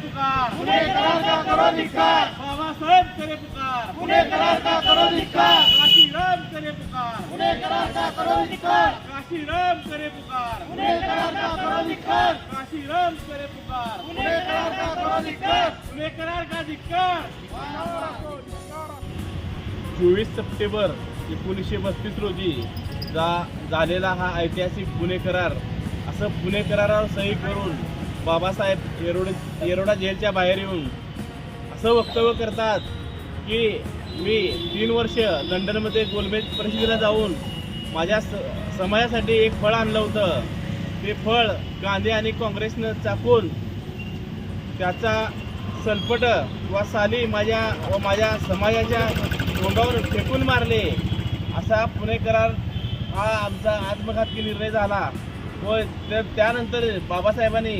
करो धिक्कार बाबासाहेब करे पुकार. पुणेकरार का करो धिक्कार काशीराम करे पुकार. पुणेकरार का करो धिक्कार काशीराम करे पुकार. पुणेकरार का करो धिक्कार काशीराम करे पुकार. पुणेकरार का करो धिक्कार पुणेकरार का धिक्कार चोवीस सप्टेंबर एकोणीसशे पस्तीस रोजी जा झालेला हा ऐतिहासिक पुणे करार. असं पुणे करारावर सही करून बाबासाहेब येरोड येरोडा जेलच्या बाहेर येऊन असं वक्तव्य करतात की मी तीन वर्ष लंडनमध्ये गोलमेज परिषदेला जाऊन माझ्या स समाजासाठी एक फळ आणलं होतं. ते फळ गांधी आणि काँग्रेसनं चाकून त्याचा सलपट व साली माझ्या व माझ्या समाजाच्या तोंडावर फेकून मारले. असा पुणे करार हा आमचा आत्मघातकी निर्णय झाला. व त्यानंतर बाबासाहेबांनी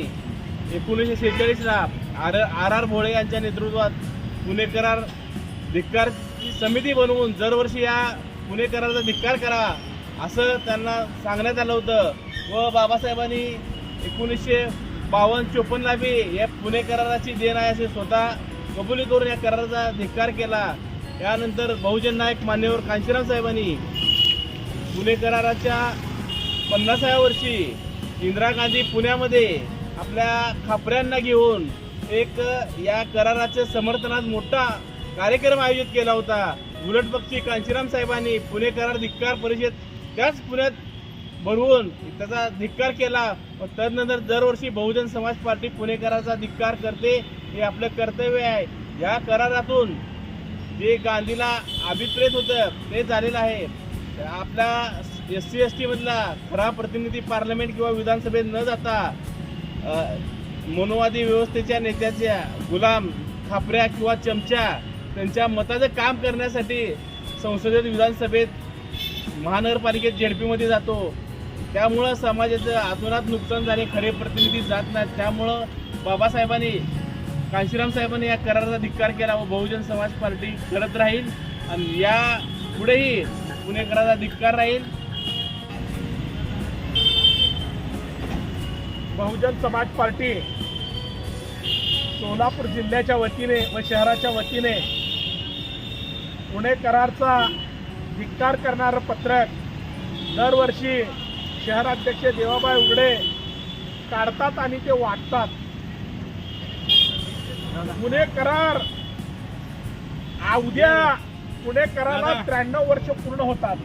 एकोणीसशे सेहेचाळीसला आर आर आर भोळे यांच्या नेतृत्वात पुणे करार धिक्कारची समिती बनवून दरवर्षी या पुणे कराराचा धिक्कार करा असं त्यांना सांगण्यात आलं होतं. व बाबासाहेबांनी एकोणीसशे बावन्न चोपन्नला बी या पुणे कराराची देण आहे असे स्वतः कबुली करून या कराराचा धिक्कार केला. यानंतर बहुजन नायक मान्यवर कांशीराम साहेबांनी पुणे कराराच्या पन्नासाव्या वर्षी इंदिरा गांधी पुण्यामध्ये आपल्या खापऱ्यांना घेऊन एक या कराराच्या समर्थनात मोठा कार्यक्रम आयोजित केला होता. उलटपक्षी कांशीराम साहेबांनी पुणे करार धिक्कार परिषद त्याच पुण्यात भरवून त्याचा धिक्कार केला. व तदनंतर दरवर्षी बहुजन समाज पार्टी पुणे कराराचा धिक्कार करते हे आपलं कर्तव्य आहे. या करारातून जे गांधीला अभिप्रेत होतं ते झालेलं आहे. आपल्या एस सी एस टीमधला खरा प्रतिनिधी पार्लमेंट किंवा विधानसभेत न जाता मनोवादी व्यवस्थेच्या नेत्याच्या गुलाम खापऱ्या किंवा चमच्या त्यांच्या मताचं काम करण्यासाठी संसदेत विधानसभेत महानगरपालिकेत झेडपीमध्ये जातो. त्यामुळं समाजाचं अतोनात नुकसान झाले खरे प्रतिनिधी जात नाहीत. त्यामुळं बाबासाहेबांनी कांशीराम साहेबांनी या कराराचा धिक्कार केला व बहुजन समाज पार्टी करत राहील. आणि या पुढेही पुणे कराराचा धिक्कार राहील. बहुजन समाज पार्टी सोलापूर जिल्ह्याच्या वतीने व शहराच्या वतीने पुणे करारचा धिक्कार करणारं पत्रक दरवर्षी शहराध्यक्ष देवाबाई उघडे काढतात आणि ते वाटतात. पुणे करार उद्या पुणे कराराला त्र्याण्णव वर्ष पूर्ण होतात.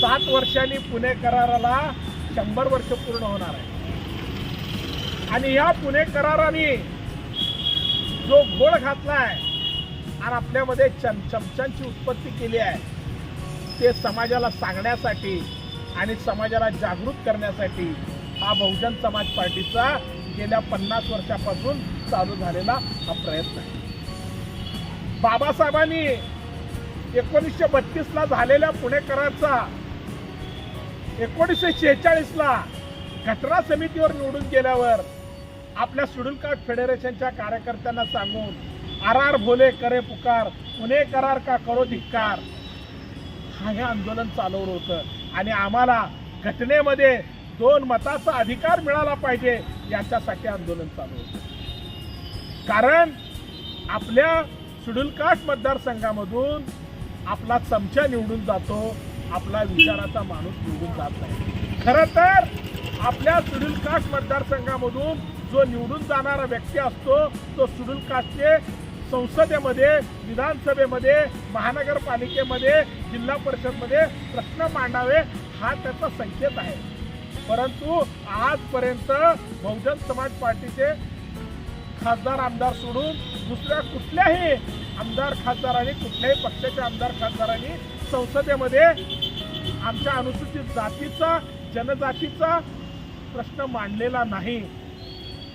सात वर्षांनी पुणे कराराला शंभर वर्ष पूर्ण होणार आहे. आणि या पुणे कराराने जो घोळ घातलाय आणि आपल्यामध्ये चम चमच्यांची उत्पत्ती केली आहे ते समाजाला सांगण्यासाठी आणि समाजाला जागृत करण्यासाठी हा बहुजन समाज पार्टीचा गेल्या पन्नास वर्षापासून चालू झालेला हा प्रयत्न आहे. बाबासाहेबांनी एकोणीसशे बत्तीसला झालेल्या पुणेकरारचा एकोणीसशे शेहेचाळीसला घटना समितीवर निवडून गेल्यावर आपल्या शेड्यूल फेडरेशनच्या कार्यकर्त्यांना सांगून आर भोले करे पुकार पुणे करार का करो धिक्कार. हा हे आंदोलन चालवलं होतं. आणि आम्हाला घटनेमध्ये दोन मताचा अधिकार मिळाला पाहिजे याच्यासाठी आंदोलन चालू होतं. कारण आपल्या शेड्यूल कास्ट मतदारसंघामधून आपला चमचा निवडून जातो आपला विचाराचा माणूस निवडून जात नाही. खरं तर आपल्या शेड्यूल कास्ट मतदारसंघामधून जो निवडून जाणारा व्यक्ती असतो तो शेड्यूल कास्टचे संसदेमध्ये विधानसभेमध्ये महानगरपालिकेमध्ये जिल्हा परिषदमध्ये प्रश्न मांडावे हा त्याचा संकेत आहे. परंतु आजपर्यंत बहुजन समाज पार्टीचे खासदार आमदार सोडून दुसऱ्या कुठल्याही आमदार खासदारांनी कुठल्याही पक्षाच्या आमदार खासदारांनी संसदेमध्ये आमच्या अनुसूचित जातीचा जनजातीचा प्रश्न मांडलेला नाही.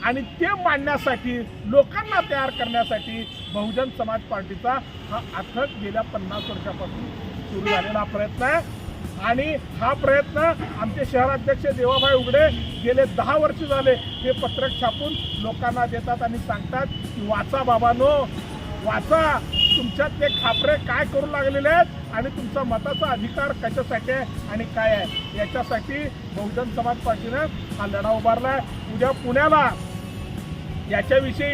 आणि ते मांडण्यासाठी लोकांना तयार करण्यासाठी बहुजन समाज पार्टीचा हा अथक गेल्या पन्नास वर्षापासून सुरू झालेला प्रयत्न आहे. आणि हा प्रयत्न आमचे शहराध्यक्ष देवाभाई उघडे गेले दहा वर्ष झाले हे पत्रक छापून लोकांना देतात आणि सांगतात की वाचा बाबानो वाचा. तुमच्यात ते खापरे काय करू लागलेले आहेत आणि तुमचा मताचा अधिकार कशासाठी आहे आणि काय आहे? याच्यासाठी बहुजन समाज पार्टीनं हा लढा उभारला आहे. उद्या पुण्याला याच्याविषयी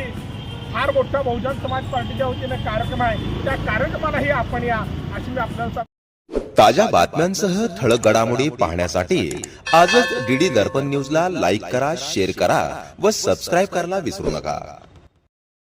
फार मोठा बहुजन समाज पार्टीच्या वतीनं कार्यक्रम आहे. त्या कार्यक्रमालाही आपण या अशी मी आपल्याला ताज्या बातम्यांसह ठळक घडामोडी पाहण्यासाठी आजच डीडी दर्पण न्यूजला लाईक करा शेअर करा व सबस्क्राईब करायला विसरू नका.